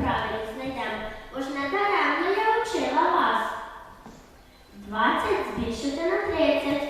правильно знайдемо, бо ж не даремно я учила вас. 20 збільшити на 30.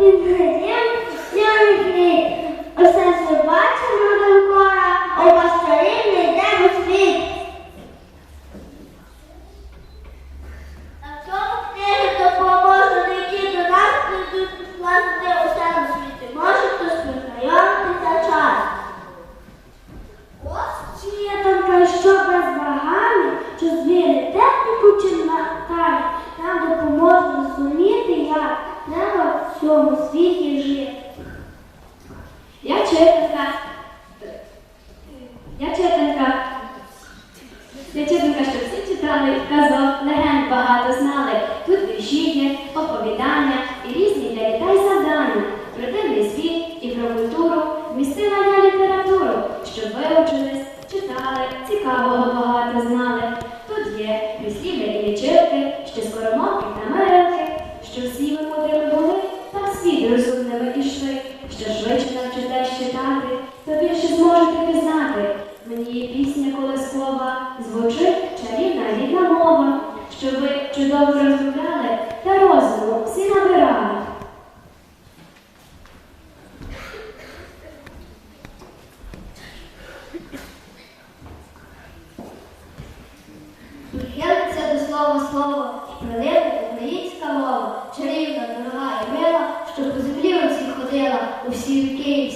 інгредієнт для ігри. Усе собачимо до кора, а пасторів не йдемо світ. А цьому книги допоможу, до нас прийдуть скласти усе на світі. Може, хтось познайомитися час. Ось чи є там про що без вагання, що звіри техніку чи наталі, нам допоможуть зуміти, як треба в цьому світі жив. Я читанка, я читанка, я читанка, що всі читали, казок, легенд багато знали. Тут вірші оповідання і різні для дітей завдання. Про темний світ і про культуру вмістила я літературу, щоб вивчились, читали, цікавого багато знали. Тут є прислів'я і лічилки, що скоро скоромовки та мерилки, що всі ми виходили світ розумними що швидше навчитесь читати, то більше зможете пізнати. Мені пісня колискова, звучить чарівна рідна мова, щоб ви чудово розмовляли та розуму всі набирали. Прихилиться до слова слово, українська мова, чарівна, дорога і мила, що по землі оці ходила у всі віки і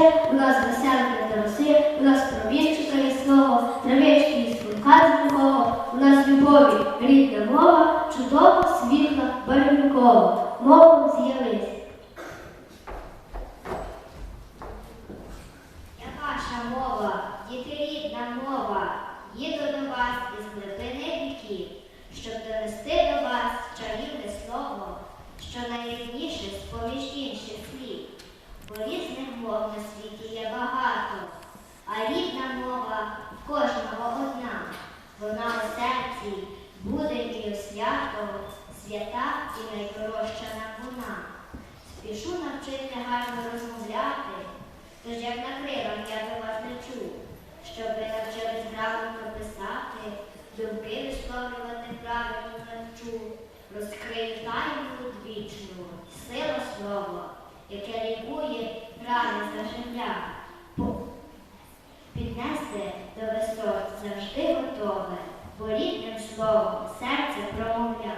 всі у нас веселки та роси, у нас промінчика є слово, травички і спонка дзвінкого, у нас любові, рідна мова, чудова, світла, барвінкова, мова з'явись. Я ваша мова, діти рідна мова, їду до вас із глибини віків, щоб донести до вас чарівне слово, що найрідніше з-поміж інших слів. Бо різних мов на світі є багато, а рідна мова кожного одна. Вона у серці буде і у свято, свята і найдорожча вона. Спішу навчити гарно розмовляти, Тож як на крилах я до вас лечу, щоб ви навчились грамотно писати, думки висловлювати правильно навчу, розкрию тайну вічну, сила слова, яке лікує рани. По- Піднести до висот завжди готове, бо рідним словом серце промовля.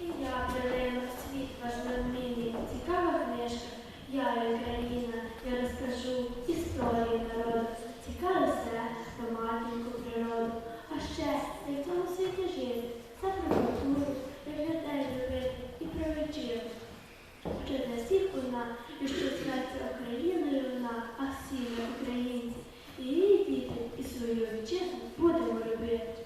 І я прилила світ надмінний, цікава книжка. Я і країна, я розкажу історію народу, цікаве все про матінку природу. А ще як в цьому світі жити, це про культуру, як людей любити і про вітчизну. Що для всіх одна, і що серця Україною вона, а всі українці. І її діти, і свою вітчизну будемо любити.